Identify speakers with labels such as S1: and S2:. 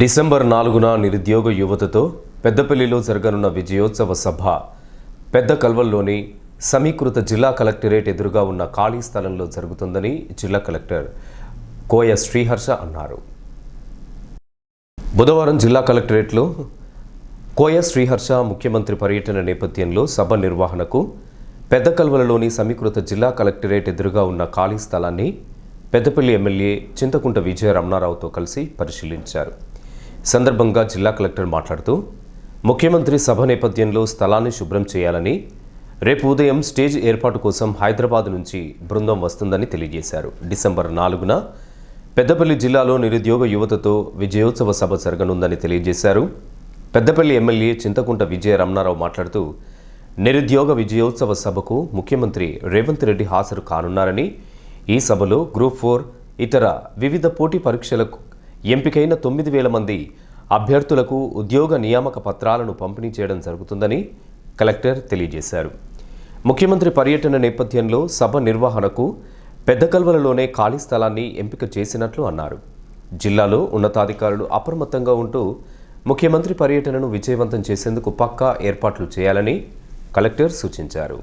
S1: December నాలుగున నిరుద్యోగ యువతతో పెద్దపల్లిలో జరగనున్న విజయోత్సవ సభ. పెద్ద కల్వల్లోని సమీకృత జిల్లా కలెక్టరేట్ ఎదురుగా ఉన్న ఖాళీ స్థలంలో జరుగుతుందని జిల్లా కలెక్టర్ కోయ శ్రీహర్ష అన్నారు. బుధవారం జిల్లా కలెక్టరేట్లో కోయ శ్రీహర్ష ముఖ్యమంత్రి పర్యటన నేపథ్యంలో సభ నిర్వహణకు పెద్ద కల్వలలోని సమీకృత జిల్లా కలెక్టరేట్ ఎదురుగా ఉన్న ఖాళీ స్థలాన్ని పెద్దపల్లి ఎమ్మెల్యే చింతకుంట విజయ రమణారావుతో కలిసి పరిశీలించారు. సందర్భంగా జిల్లా కలెక్టర్ మాట్లాడుతూ ముఖ్యమంత్రి సభ నేపథ్యంలో స్థలాన్ని శుభ్రం చేయాలని రేపు ఉదయం స్టేజ్ ఏర్పాటు కోసం హైదరాబాద్ నుంచి బృందం వస్తుందని తెలియజేశారు. డిసెంబర్ నాలుగున పెద్దపల్లి జిల్లాలో నిరుద్యోగ యువతతో విజయోత్సవ సభ జరగనుందని తెలియజేశారు. పెద్దపల్లి ఎమ్మెల్యే చింతకుంట విజయ రమణారావు మాట్లాడుతూ నిరుద్యోగ విజయోత్సవ సభకు ముఖ్యమంత్రి రేవంత్ రెడ్డి హాజరు కానున్నారని ఈ సభలో గ్రూప్ ఫోర్ ఇతర వివిధ పోటీ పరీక్షలకు ఎంపికైన తొమ్మిది వేల మంది అభ్యర్థులకు ఉద్యోగ నియామక పత్రాలను పంపిణీ చేయడం జరుగుతుందని కలెక్టర్ తెలియజేశారు. ముఖ్యమంత్రి పర్యటన నేపథ్యంలో సభ నిర్వహణకు పెద్ద కల్వలలోనే ఖాళీ స్థలాన్ని ఎంపిక చేసినట్లు అన్నారు. జిల్లాలో ఉన్నతాధికారులు అప్రమత్తంగా ఉంటూ ముఖ్యమంత్రి పర్యటనను విజయవంతం చేసేందుకు పక్కా ఏర్పాట్లు చేయాలని కలెక్టర్ సూచించారు.